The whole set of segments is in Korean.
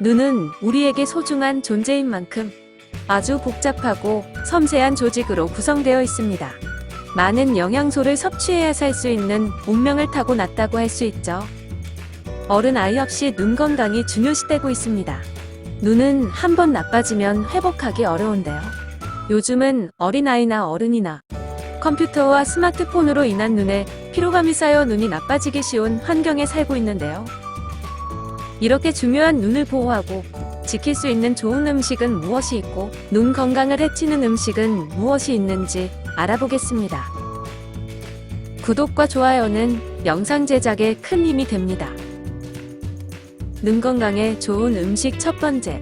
눈은 우리에게 소중한 존재인 만큼 아주 복잡하고 섬세한 조직으로 구성되어 있습니다. 많은 영양소를 섭취해야 살 수 있는 운명을 타고 났다고 할 수 있죠. 어른 아이 없이 눈 건강이 중요시되고 있습니다. 눈은 한 번 나빠지면 회복하기 어려운데요. 요즘은 어린아이나 어른이나 컴퓨터와 스마트폰으로 인한 눈에 피로감이 쌓여 눈이 나빠지기 쉬운 환경에 살고 있는데요. 이렇게 중요한 눈을 보호하고 지킬 수 있는 좋은 음식은 무엇이 있고 눈 건강을 해치는 음식은 무엇이 있는지 알아보겠습니다. 구독과 좋아요는 영상 제작에 큰 힘이 됩니다. 눈 건강에 좋은 음식 첫 번째.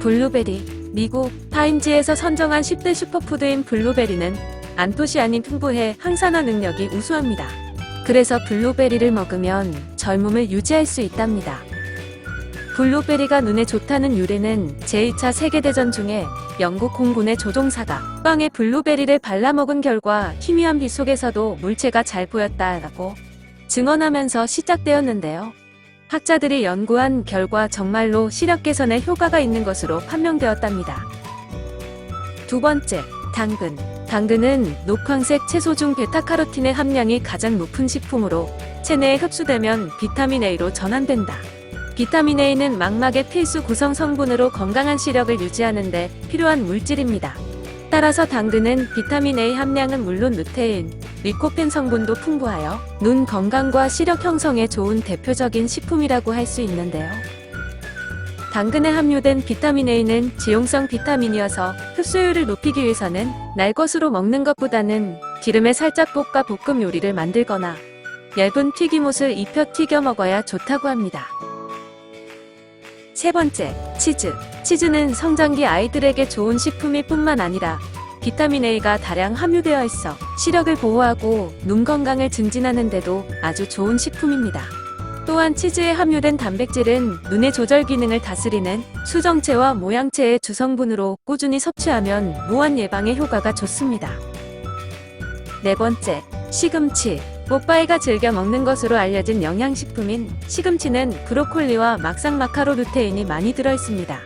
블루베리. 미국 타임지에서 선정한 10대 슈퍼푸드인 블루베리는 안토시아닌 풍부해 항산화 능력이 우수합니다. 그래서 블루베리를 먹으면 젊음을 유지할 수 있답니다. 블루베리가 눈에 좋다는 유래는 제2차 세계대전 중에 영국 공군의 조종사가 빵에 블루베리를 발라먹은 결과 희미한 빛 속에서도 물체가 잘 보였다라고 증언하면서 시작되었는데요. 학자들이 연구한 결과 정말로 시력 개선에 효과가 있는 것으로 판명되었답니다. 두 번째, 당근. 당근은 녹황색 채소 중 베타카로틴의 함량이 가장 높은 식품으로 체내에 흡수되면 비타민 A로 전환된다. 비타민 A는 망막의 필수 구성 성분으로 건강한 시력을 유지하는 데 필요한 물질입니다. 따라서 당근은 비타민 A 함량은 물론 루테인, 리코펜 성분도 풍부하여 눈 건강과 시력 형성에 좋은 대표적인 식품이라고 할 수 있는데요. 당근에 함유된 비타민 A는 지용성 비타민이어서 흡수율을 높이기 위해서는 날 것으로 먹는 것보다는 기름에 살짝 볶아 볶음 요리를 만들거나 얇은 튀김옷을 입혀 튀겨 먹어야 좋다고 합니다. 세 번째, 치즈. 치즈는 성장기 아이들에게 좋은 식품일 뿐만 아니라 비타민 A가 다량 함유되어 있어 시력을 보호하고 눈 건강을 증진하는데도 아주 좋은 식품입니다. 또한 치즈에 함유된 단백질은 눈의 조절 기능을 다스리는 수정체와 모양체의 주성분으로 꾸준히 섭취하면 무한 예방에 효과가 좋습니다. 네 번째, 시금치. 뽀빠이가 즐겨 먹는 것으로 알려진 영양식품인 시금치는 브로콜리와 막상 마카로 루테인이 많이 들어있습니다.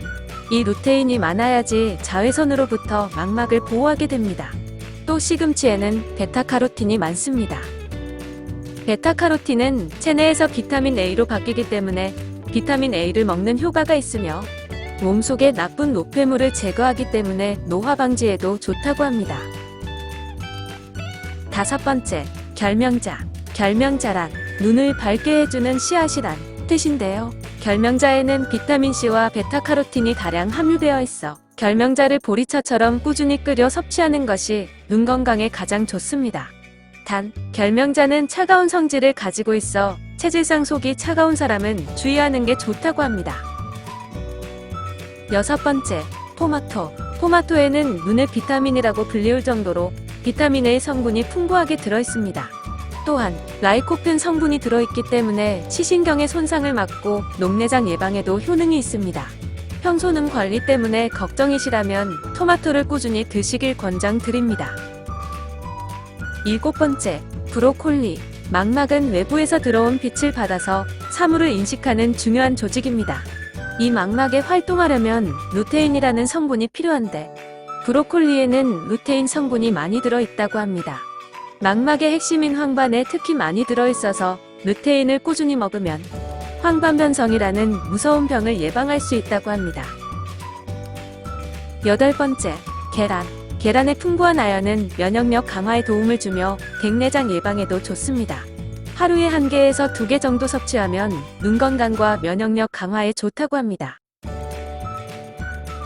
이 루테인이 많아야지 자외선으로부터 망막을 보호하게 됩니다. 또 시금치에는 베타카로틴이 많습니다. 베타카로틴은 체내에서 비타민 A로 바뀌기 때문에 비타민 A를 먹는 효과가 있으며 몸속의 나쁜 노폐물을 제거하기 때문에 노화 방지에도 좋다고 합니다. 다섯 번째, 결명자. 결명자란 눈을 밝게 해주는 씨앗이란 뜻인데요. 결명자에는 비타민C와 베타카로틴이 다량 함유되어 있어 결명자를 보리차처럼 꾸준히 끓여 섭취하는 것이 눈 건강에 가장 좋습니다. 단, 결명자는 차가운 성질을 가지고 있어 체질상 속이 차가운 사람은 주의하는 게 좋다고 합니다. 여섯 번째, 토마토. 토마토에는 눈의 비타민이라고 불리울 정도로 비타민 A 성분이 풍부하게 들어있습니다. 또한 라이코펜 성분이 들어있기 때문에 시신경의 손상을 막고 녹내장 예방에도 효능이 있습니다. 평소 눈 관리 때문에 걱정이시라면 토마토를 꾸준히 드시길 권장드립니다. 일곱 번째, 브로콜리. 망막은 외부에서 들어온 빛을 받아서 사물을 인식하는 중요한 조직입니다. 이 망막에 활동하려면 루테인이라는 성분이 필요한데 브로콜리에는 루테인 성분이 많이 들어있다고 합니다. 망막의 핵심인 황반에 특히 많이 들어있어서 루테인을 꾸준히 먹으면 황반변성이라는 무서운 병을 예방할 수 있다고 합니다. 여덟 번째, 계란. 계란의 풍부한 아연은 면역력 강화에 도움을 주며 백내장 예방에도 좋습니다. 하루에 한 개에서 두 개 정도 섭취하면 눈 건강과 면역력 강화에 좋다고 합니다.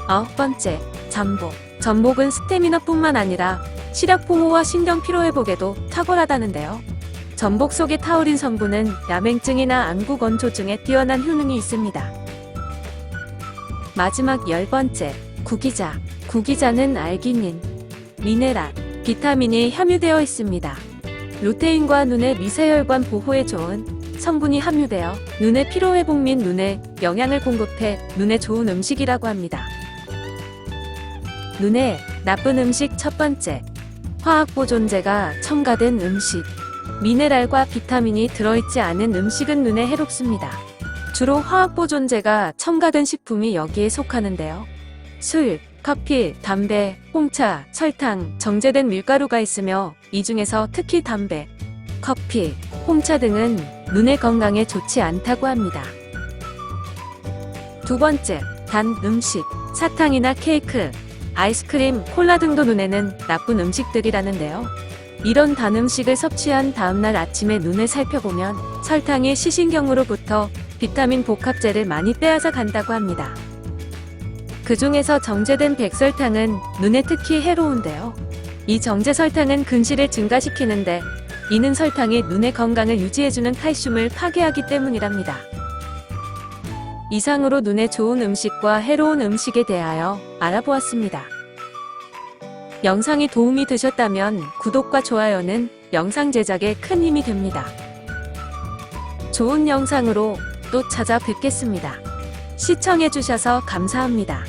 아홉 번째, 전복. 전복은 스태미너뿐만 아니라 시력 보호와 신경 피로 회복에도 탁월하다는데요. 전복 속의 타우린 성분은 야맹증이나 안구 건조증에 뛰어난 효능이 있습니다. 마지막 열 번째, 구기자. 구기자는 알기닌, 미네랄, 비타민이 함유되어 있습니다. 루테인과 눈의 미세혈관 보호에 좋은 성분이 함유되어 눈의 피로 회복 및 눈에 영양을 공급해 눈에 좋은 음식이라고 합니다. 눈에 나쁜 음식 첫 번째. 화학 보존제가 첨가된 음식. 미네랄과 비타민이 들어있지 않은 음식은 눈에 해롭습니다. 주로 화학 보존제가 첨가된 식품이 여기에 속하는데요. 술, 커피, 담배, 홍차, 설탕, 정제된 밀가루가 있으며 이 중에서 특히 담배, 커피, 홍차 등은 눈의 건강에 좋지 않다고 합니다. 두 번째, 단 음식, 사탕이나 케이크, 아이스크림, 콜라 등도 눈에는 나쁜 음식들이라는데요. 이런 단 음식을 섭취한 다음날 아침에 눈을 살펴보면 설탕이 시신경으로부터 비타민 복합제를 많이 빼앗아 간다고 합니다. 그 중에서 정제된 백설탕은 눈에 특히 해로운데요. 이 정제 설탕은 근시를 증가시키는데 이는 설탕이 눈의 건강을 유지해주는 칼슘을 파괴하기 때문이랍니다. 이상으로 눈에 좋은 음식과 해로운 음식에 대하여 알아보았습니다. 영상이 도움이 되셨다면 구독과 좋아요는 영상 제작에 큰 힘이 됩니다. 좋은 영상으로 또 찾아뵙겠습니다. 시청해주셔서 감사합니다.